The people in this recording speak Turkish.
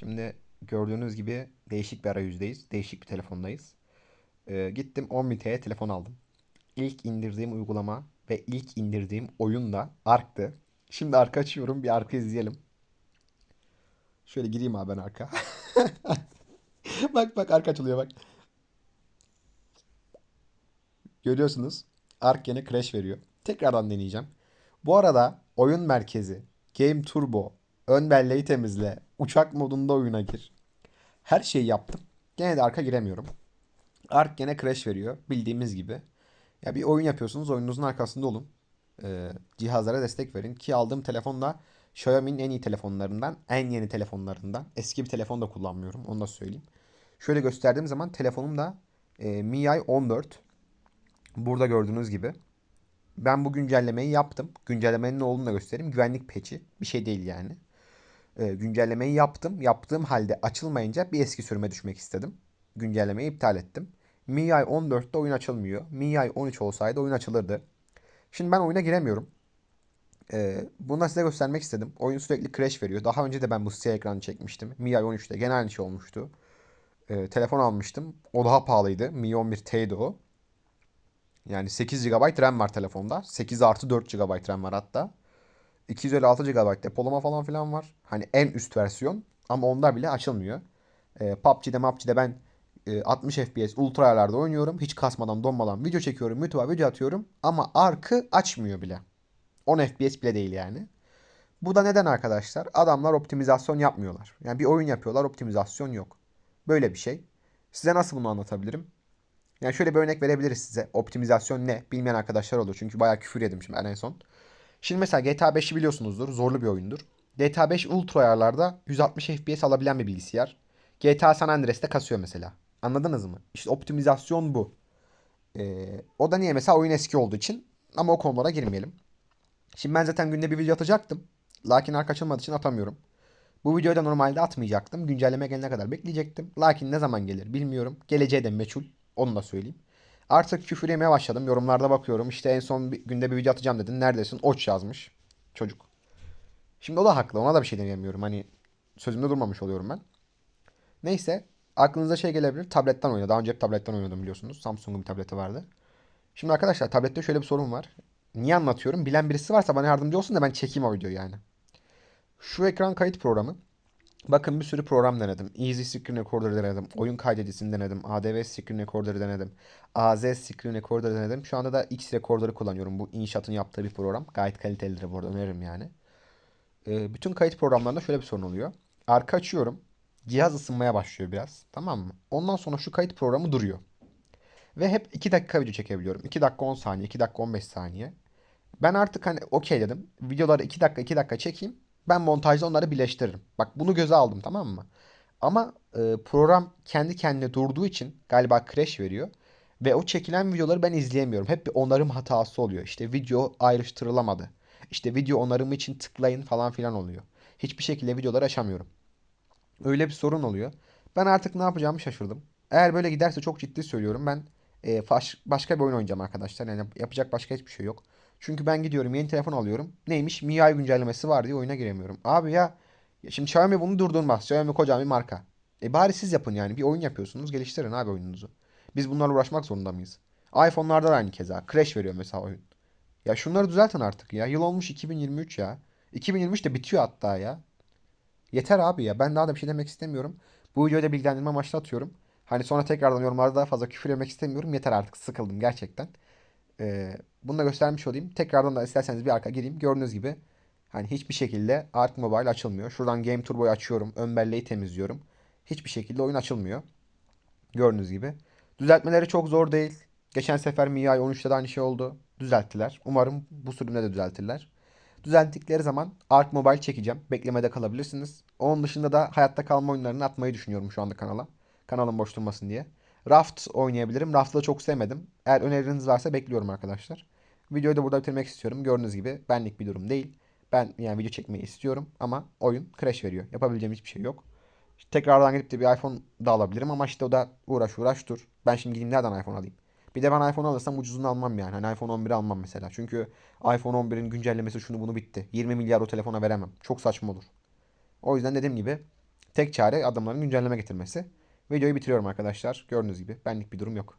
Şimdi gördüğünüz gibi değişik bir arayüzdeyiz. Değişik bir telefondayız. Ee, gittim 10.000 TL'ye telefon aldım. İlk indirdiğim uygulama ve ilk indirdiğim oyun da Ark'tı. Şimdi arka açıyorum. Bir arka izleyelim. Şöyle gireyim abi ben arka. Bak bak arka açılıyor bak. Görüyorsunuz. Ark yine crash veriyor. Tekrardan deneyeceğim. Bu arada oyun merkezi, Game Turbo, ön belleği temizle, uçak modunda oyuna gir. Her şeyi yaptım. Gene de arka giremiyorum. Ark gene crash veriyor. Bildiğimiz gibi. Ya bir oyun yapıyorsunuz. Oyununuzun arkasında olun. Ee, cihazlara destek verin. Ki aldığım telefon da Xiaomi'nin en iyi telefonlarından. En yeni telefonlarından. Eski bir telefon da kullanmıyorum. Onu da söyleyeyim. Şöyle gösterdiğim zaman telefonum da e, MIUI 14. Burada gördüğünüz gibi. Ben bu güncellemeyi yaptım. Güncellemenin ne olduğunu da göstereyim. Güvenlik patch'i. Bir şey değil yani. Ee, güncellemeyi yaptım. Yaptığım halde açılmayınca bir eski sürüme düşmek istedim. Güncellemeyi iptal ettim. MIUI 14'te oyun açılmıyor. MIUI 13 olsaydı oyun açılırdı. Şimdi ben oyuna giremiyorum. Ee, bunu da size göstermek istedim. Oyun sürekli crash veriyor. Daha önce de ben bu siyah ekranı çekmiştim. MIUI 13'te gene aynı şey olmuştu. Ee, telefon almıştım. O daha pahalıydı. Mi 11T'ydi o. Yani 8 GB RAM var telefonda. 8 artı 4 GB RAM var hatta. 256 GB depolama falan filan var. Hani en üst versiyon. Ama onda bile açılmıyor. Ee, PUBG'de PUBG'de ben e, 60 FPS ultra ayarlarda oynuyorum. Hiç kasmadan donmadan video çekiyorum. YouTube'a video atıyorum. Ama arkı açmıyor bile. 10 FPS bile değil yani. Bu da neden arkadaşlar? Adamlar optimizasyon yapmıyorlar. Yani bir oyun yapıyorlar optimizasyon yok. Böyle bir şey. Size nasıl bunu anlatabilirim? Yani şöyle bir örnek verebiliriz size. Optimizasyon ne? Bilmeyen arkadaşlar olur. Çünkü bayağı küfür yedim şimdi en son. Şimdi mesela GTA 5'i biliyorsunuzdur. Zorlu bir oyundur. GTA 5 ultra ayarlarda 160 FPS alabilen bir bilgisayar. GTA San Andreas'te kasıyor mesela. Anladınız mı? İşte optimizasyon bu. Ee, o da niye? Mesela oyun eski olduğu için. Ama o konulara girmeyelim. Şimdi ben zaten günde bir video atacaktım. Lakin arka açılmadığı için atamıyorum. Bu videoyu da normalde atmayacaktım. Güncelleme gelene kadar bekleyecektim. Lakin ne zaman gelir bilmiyorum. Geleceği de meçhul. Onu da söyleyeyim. Artık küfür yemeye başladım. Yorumlarda bakıyorum. İşte en son bir, günde bir video atacağım dedin. Neredesin? Oç yazmış. Çocuk. Şimdi o da haklı. Ona da bir şey diyemiyorum. Hani sözümde durmamış oluyorum ben. Neyse. Aklınıza şey gelebilir. Tabletten oyna. Daha önce hep tabletten oynadım biliyorsunuz. Samsung'un bir tableti vardı. Şimdi arkadaşlar tablette şöyle bir sorun var. Niye anlatıyorum? Bilen birisi varsa bana yardımcı olsun da ben çekeyim o videoyu yani. Şu ekran kayıt programı. Bakın bir sürü program denedim. Easy Screen Recorder denedim. Oyun kaydedicisini denedim. ADV Screen Recorder denedim. AZ Screen Recorder denedim. Şu anda da X Recorder'ı kullanıyorum. Bu inşaatın yaptığı bir program. Gayet kalitelidir bu arada öneririm yani. Ee, bütün kayıt programlarında şöyle bir sorun oluyor. Arka açıyorum. Cihaz ısınmaya başlıyor biraz. Tamam mı? Ondan sonra şu kayıt programı duruyor. Ve hep 2 dakika video çekebiliyorum. 2 dakika 10 saniye, 2 dakika 15 saniye. Ben artık hani okey dedim. Videoları 2 dakika 2 dakika çekeyim. Ben montajda onları birleştiririm. Bak bunu göze aldım tamam mı? Ama e, program kendi kendine durduğu için galiba crash veriyor. Ve o çekilen videoları ben izleyemiyorum. Hep bir onarım hatası oluyor. İşte video ayrıştırılamadı. İşte video onarımı için tıklayın falan filan oluyor. Hiçbir şekilde videoları açamıyorum. Öyle bir sorun oluyor. Ben artık ne yapacağımı şaşırdım. Eğer böyle giderse çok ciddi söylüyorum. Ben e, faş- başka bir oyun oynayacağım arkadaşlar. Yani yapacak başka hiçbir şey yok. Çünkü ben gidiyorum yeni telefon alıyorum. Neymiş? MIUI güncellemesi var diye oyuna giremiyorum. Abi ya ya şimdi Xiaomi bunu durdurmaz. Xiaomi kocaman bir marka. E bari siz yapın yani. Bir oyun yapıyorsunuz. Geliştirin abi oyununuzu. Biz bunlarla uğraşmak zorunda mıyız? iPhone'larda da aynı keza. Crash veriyor mesela oyun. Ya şunları düzeltin artık ya. Yıl olmuş 2023 ya. 2023 de bitiyor hatta ya. Yeter abi ya. Ben daha da bir şey demek istemiyorum. Bu videoyu da bilgilendirme amaçlı atıyorum. Hani sonra tekrardan yorumlarda daha fazla küfür yemek istemiyorum. Yeter artık. Sıkıldım gerçekten. Ee, bunu da göstermiş olayım. Tekrardan da isterseniz bir arka gireyim. Gördüğünüz gibi hani hiçbir şekilde Ark Mobile açılmıyor. Şuradan Game Turbo'yu açıyorum. Ön belleği temizliyorum. Hiçbir şekilde oyun açılmıyor. Gördüğünüz gibi. Düzeltmeleri çok zor değil. Geçen sefer MIUI 13'te de aynı şey oldu. Düzelttiler. Umarım bu sürümde de düzeltirler. Düzelttikleri zaman Ark Mobile çekeceğim. Beklemede kalabilirsiniz. Onun dışında da hayatta kalma oyunlarını atmayı düşünüyorum şu anda kanala. Kanalım boş durmasın diye. Raft oynayabilirim. Raft'ı da çok sevmedim. Eğer öneriniz varsa bekliyorum arkadaşlar. Videoyu da burada bitirmek istiyorum. Gördüğünüz gibi benlik bir durum değil. Ben yani video çekmeyi istiyorum ama oyun crash veriyor. Yapabileceğim hiçbir şey yok. İşte tekrardan gidip de bir iPhone da alabilirim ama işte o da uğraş uğraş dur. Ben şimdi gideyim nereden iPhone alayım? Bir de ben iPhone alırsam ucuzunu almam yani. Hani iPhone 11 almam mesela. Çünkü iPhone 11'in güncellemesi şunu bunu bitti. 20 milyar o telefona veremem. Çok saçma olur. O yüzden dediğim gibi Tek çare adamların güncelleme getirmesi. Videoyu bitiriyorum arkadaşlar. Gördüğünüz gibi benlik bir durum yok.